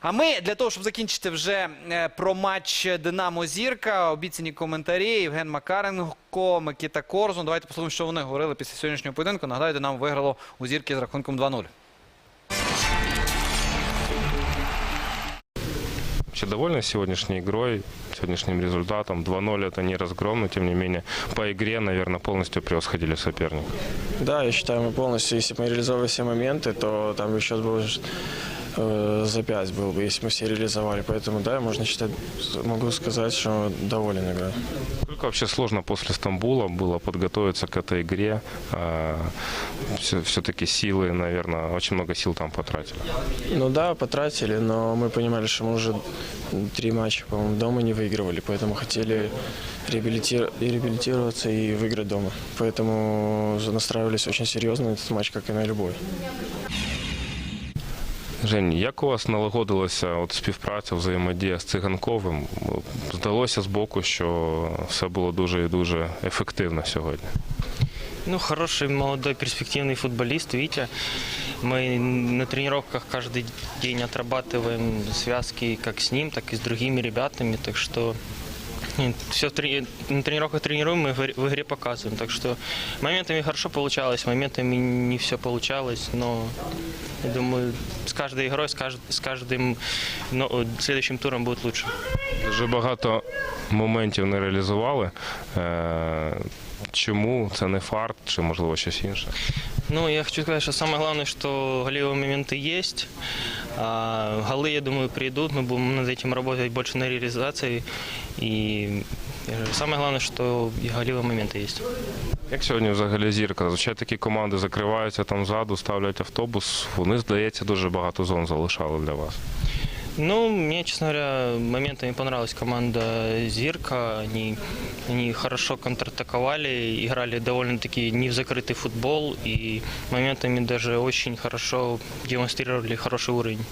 А ми для того, щоб закінчити вже е, про матч Динамо Зірка, обіцяні коментарі Євген Макаренко, Микита Корзун. Давайте послухаємо, що вони говорили після сьогоднішнього поєдинку. Нагадаю, Динамо виграло у Зірки з рахунком 2-0. Вообще довольны сегодняшней игрой, сегодняшним результатом. 2-0 это не разгром, но тем не менее по игре, наверное, полностью превосходили соперника. Да, я считаю, мы полностью, если бы мы реализовали все моменты, то там бы счет был уже, э, за 5 был бы, если мы все реализовали. Поэтому, да, можно считать, могу сказать, что доволен игрой. Насколько вообще сложно после Стамбула было подготовиться к этой игре? Все-таки силы, наверное, очень много сил там потратили. Ну да, потратили, но мы понимали, что мы уже три матча, по-моему, дома не выигрывали, поэтому хотели реабилитир- реабилитироваться и выиграть дома. Поэтому настраивались очень серьезно на этот матч, как и на любой. Жень, як у вас налагодилася от співпраця, взаємодія з циганковим? Здалося з боку, що все було дуже і дуже ефективно сьогодні. Ну, хороший, молодой, перспективный футболист, Витя. Мы на тренировках каждый день отрабатываем связки как с ним, так и с другими ребятами. Так что все на тренировках тренируем, мы в игре- в игре показываем. Так что моментами хорошо получалось, моментами не все получалось, но я думаю, с каждой игрой, с, кажд- с каждым но, следующим туром будет лучше. Дуже багато моментів не реалізували. Е, Чому це не фарт, чи можливо щось інше? Ну, я хочу сказать, что самое главное, что голевые моменты есть. А голы, я думаю, придут. Мы будем над этим работать больше на реализации. И я говорю, самое главное, что и голевые моменты есть. Як сьогодні взагалі зірка? Зазвичай такі команди закриваються там ззаду, ставлять автобус. Вони, здається, дуже багато зон залишали для вас. Ну, мне, честно говоря, моментами понравилась команда Зирка. Они, они хорошо контратаковали, играли довольно-таки не в закрытый футбол и моментами даже очень хорошо демонстрировали хороший уровень.